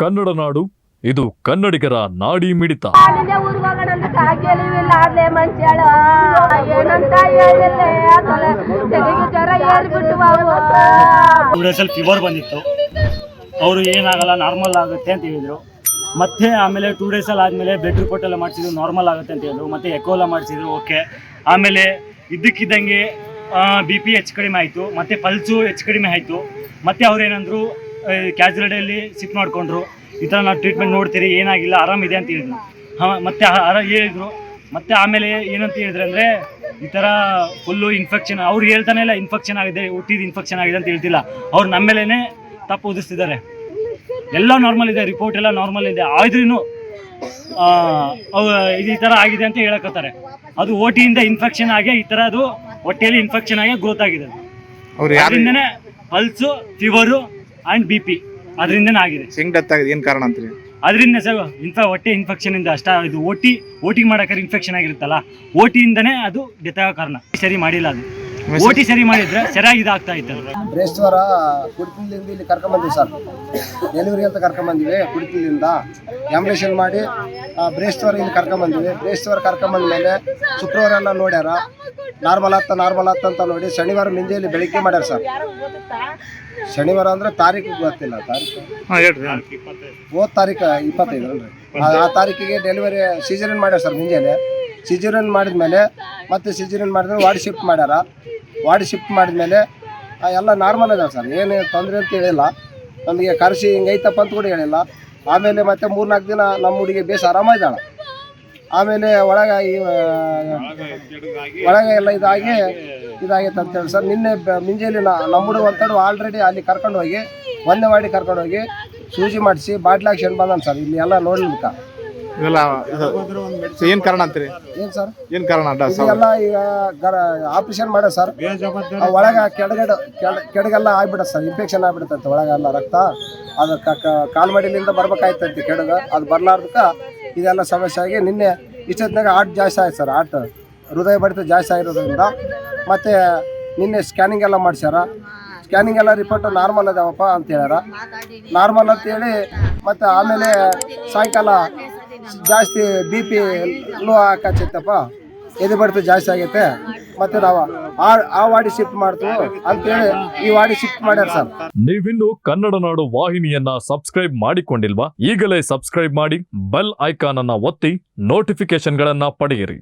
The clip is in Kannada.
ಕನ್ನಡ ನಾಡು ಇದು ಕನ್ನಡಿಗರ ನಾಡಿ ಮಿಡಿತ. ಫೀವರ್ ಬಂದಿತ್ತು. ಅವರು ಏನಾಗಲ್ಲ ನಾರ್ಮಲ್ ಆಗುತ್ತೆ ಅಂತ ಹೇಳಿದ್ರು. ಮತ್ತೆ ಆಮೇಲೆ ಟೂ ಅಲ್ಲಿ ಆದಮೇಲೆ ಬೆಡ್ ರಿಪೋರ್ಟ್ ಎಲ್ಲ ಮಾಡಿಸಿದ್ರು ನಾರ್ಮಲ್ ಆಗುತ್ತೆ ಅಂತ ಹೇಳಿದ್ರು. ಮತ್ತೆ ಎಕೋ ಎಲ್ಲ ಮಾಡಿಸಿದ್ರು ಓಕೆ ಆಮೇಲೆ ಇದ್ದಕ್ಕಿದ್ದಂಗೆ ಬಿ ಪಿ ಹೆಚ್ಚು ಕಡಿಮೆ ಆಯಿತು. ಮತ್ತು ಪಲ್ಸು ಹೆಚ್ಚು ಕಡಿಮೆ ಆಯಿತು. ಮತ್ತೆ ಅವ್ರು ಏನಂದ್ರು ಕ್ಯಾಜುಲಿಟಿಯಲ್ಲಿ ಸಿಕ್ ಮಾಡಿಕೊಂಡ್ರು. ಈ ಥರ ನಾವು ಟ್ರೀಟ್ಮೆಂಟ್ ನೋಡ್ತೀರಿ ಏನಾಗಿಲ್ಲ ಆರಾಮಿದೆ ಅಂತ ಹೇಳಿದ್ರು. ಹಾಂ ಮತ್ತೆ ಆ- ಆರ ಹೇಳಿದ್ರು. ಮತ್ತೆ ಆಮೇಲೆ ಏನಂತ ಹೇಳಿದ್ರೆ ಅಂದರೆ ಈ ಥರ ಫುಲ್ಲು ಇನ್ಫೆಕ್ಷನ್ ಅವ್ರು ಹೇಳ್ತಾನೆ ಇಲ್ಲ ಇನ್ಫೆಕ್ಷನ್ ಆಗಿದೆ ಹುಟ್ಟಿದ ಇನ್ಫೆಕ್ಷನ್ ಆಗಿದೆ ಅಂತ ಹೇಳ್ತಿಲ್ಲ. ಅವ್ರು ನಮ್ಮ ಮೇಲೇ ತಪ್ಪು ಉದಿಸ್ತಿದ್ದಾರೆ. ಎಲ್ಲ ನಾರ್ಮಲ್ ಇದೆ ರಿಪೋರ್ಟ್ ಎಲ್ಲ ನಾರ್ಮಲ್ ಇದೆ. ಆದ್ರೂ ಇದು ಈ ಥರ ಆಗಿದೆ ಅಂತ ಹೇಳಕತ್ತಾರೆ ಅದು ಓಟಿಯಿಂದ ಇನ್ಫೆಕ್ಷನ್ ಆಗಿ ಈ ಥರ ಅದು ಹೊಟ್ಟೆಯಲ್ಲಿ ಇನ್ಫೆಕ್ಷನ್ ಆಗಿ ಗ್ರೋತ್ ಆಗಿದೆ. ಅದರಿಂದನೇ pulse fever and B P ಅದರಿಂದನೇ ಆಗಿದೆ. ಸಿಂಗ್ ಡೆತ್ ಆಗಿದೆ. ಏನ್ ಕಾರಣ ಅಂತೀರಿ? ಅದರಿಂದ ಸರ್ ಇನ್ಫ ಹೊಟ್ಟೆ ಇನ್ಫೆಕ್ಷನ್ ಇಂದ ಅಷ್ಟ ಇದು ಓಟಿ ಓಟಿ ಮಾಡಕ್ಕೆ ಇನ್ಫೆಕ್ಷನ್ ಆಗಿರುತ್ತಲ್ಲ ಓಟಿಯಿಂದನೇ ಅದು ಡೆತ್ ಆಗೋ ಕಾರಣ. ಸರಿ ಮಾಡಿಲ್ಲ ಅದು. ಓಟಿ ಸರಿ ಮಾಡಿದ್ರೆ ಸರಿಯಾಗಿ ಇದಾಗ್ತಾ ಇತ್ತು. ಬ್ರೇಸ್ವರ ಕುಡಿತಿಲಿಂದ ಇಲ್ಲಿ ಕರ್ಕೊಂಬಂದಿವಿ ಸರ್. ಡೆಲಿವರಿ ಅಂತ ಕರ್ಕೊಂಬಂದಿವಿ ಕುಡಿತಿಲಿಂದ ಆಂಬ್ಯುಲೇಷನ್ ಮಾಡಿ ಬ್ರೇಸ್ವರ ಇಲ್ಲಿ ಕರ್ಕೊಂಬಂದಿವಿ. ಬ್ರೇಸ್ವರ ಕರ್ಕೊಂಬಂದ ಮೇಲೆ ಶುಕ್ರವಾರ ಎಲ್ಲ ನೋಡ್ಯಾರ. ನಾರ್ಮಲ್ ಆತ ನಾರ್ಮಲ್ ಆತ ಅಂತ ನೋಡಿ ಶನಿವಾರ ಮುಂಜಾನೆ ಬೆಳಿಗ್ಗೆ ಮಾಡ್ಯಾರ ಸರ್. ಶನಿವಾರ ಅಂದ್ರೆ ತಾರೀಕು ಗೊತ್ತಿಲ್ಲ ತಾರೀಕು. ಹೋದ ತಾರೀಕು ಇಪ್ಪತ್ತೈದು ಅಲ್ರಿ. ಆ ಆ ತಾರೀಕಿಗೆ ಡೆಲಿವರಿ ಸಿಜರಿನ್ ಮಾಡ್ಯಾರ ಸರ್ ಮುಂಜಾನೆ. ಸಿಜರಿನ್ ಮಾಡಿದ್ಮೇಲೆ ಮತ್ತೆ ಸಿಜರಿನ್ ಮಾಡಿದ್ರೆ ವಾರ್ಡ್ ಶಿಫ್ಟ್ ಮಾಡ್ಯಾರ. ವಾರ್ಡ್ ಶಿಫ್ಟ್ ಮಾಡಿದ್ಮೇಲೆ ಎಲ್ಲ ನಾರ್ಮಲ್ ಇದಾವೆ ಸರ್. ಏನು ತೊಂದರೆ ಅಂತ ಹೇಳಿಲ್ಲ. ನಮಗೆ ಕರೆಸಿ ಹಿಂಗೈತಪ್ಪ ಅಂತ ಕೂಡ ಹೇಳಿಲ್ಲ. ಆಮೇಲೆ ಮತ್ತೆ ಮೂರ್ನಾಲ್ಕು ದಿನ ನಮ್ಮ ಹುಡುಗಿ ಬೇಸ್ ಆರಾಮಾಗಿದ್ದಾಳೆ ಆಮೇಲೆ ಒಳಗೆ ಈ ಆ, ಒಳಗೆ ಎಲ್ಲ ಇದಾಗಿ ಇದಾಗೈತೆ ಅಂತೇಳಿ ಸರ್. ನಿನ್ನೆ ಮುಂಜಾನೆ ನಮ್ಮ ಅಂತೇಳಿ ಆಲ್ರೆಡಿ ಅಲ್ಲಿ ಕರ್ಕೊಂಡು ಹೋಗಿ ಒಂದೇ ಮಾಡಿ ಕರ್ಕೊಂಡು ಹೋಗಿ ಸೂಜಿ ಮಾಡಿಸಿ ಬಾಟ್ಲಿ ಹಾಕ್ಸ್ಕೊಂಡು ಬಂದಾನ ಸರ್. ಇಲ್ಲಿ ಎಲ್ಲ ನೋಡ್ಲಿಕ್ಕ ಏನ್ ಕಾರಣ ಅಂತೀರಿ? ಏನು ಸರ್? ಏನ್ ಕಾರಣ ಎಲ್ಲ? ಈಗ ಆಪರೇಷನ್ ಮಾಡ ಸರ್. ಒಳಗ ಒಳಗೆ ಕೆಡಗೆಲ್ಲ ಆಗ್ಬಿಡತ್ ಸರ್. ಇನ್ಫೆಕ್ಷನ್ ಆಗ್ಬಿಡತ್ತಂತೆ ಒಳಗೆಲ್ಲ ರಕ್ತ. ಅದು ಕಾಲ್ಮಡಿಲಿಂದ ಬರ್ಬೇಕಾಯ್ತಂತೆ ಕೆಡಗ ಅದು ಬರ್ಲಾರ್ದಕ್ಕ ಇದೆಲ್ಲ ಸಮಸ್ಯೆ ಆಗಿ ನಿನ್ನೆ ಇಷ್ಟೊತ್ತಿನಾಗ ಆರ್ಟ್ ಜಾಸ್ತಿ ಆಯ್ತು ಸರ್, ಆರ್ಟ್. ಹೃದಯ ಬಡಿತ ಜಾಸ್ತಿ ಆಗಿರೋದ್ರಿಂದ. ಮತ್ತು ನಿನ್ನೆ ಸ್ಕ್ಯಾನಿಂಗ್ ಎಲ್ಲ ಮಾಡಿಸ್ಯಾರ. ಸ್ಕ್ಯಾನಿಂಗ್ ಎಲ್ಲ ರಿಪೋರ್ಟ್ ನಾರ್ಮಲ್ ಅದಾವಪ್ಪ ಅಂತ ಹೇಳ್ಯಾರ. ನಾರ್ಮಲ್ ಅಂತೇಳಿ ಮತ್ತು ಆಮೇಲೆ ಸಾಯಂಕಾಲ ಜಾಸ್ತಿ ಬಿ ಪಿ ಲೋ ಹಾಕಿತ್ತಪ್ಪ ಎದೆ ಬಡಿತ ಜಾಸ್ತಿ ಆಗೈತೆ. ಮತ್ತು ನಾವು ಆ ವಾಡಿ ಶಿಫ್ಟ್ ಮಾಡ್ತೀವಿ ಅಂತೇಳಿ ಈ ವಾಡಿ ಶಿಫ್ಟ್ ಮಾಡ್ಯಾರ ಸರ್. ನೀವಿನ್ನು ಕನ್ನಡ ನಾಡು ವಾಹಿನಿಯನ್ನ ಸಬ್ಸ್ಕ್ರೈಬ್ ಮಾಡಿಕೊಂಡಿಲ್ವಾ ಈಗಲೇ ಸಬ್ಸ್ಕ್ರೈಬ್ ಮಾಡಿ ಬೆಲ್ ಐಕಾನ್ ಅನ್ನ ಒತ್ತಿ ನೋಟಿಫಿಕೇಶನ್ ಗಳನ್ನ ಪಡೆಯಿರಿ.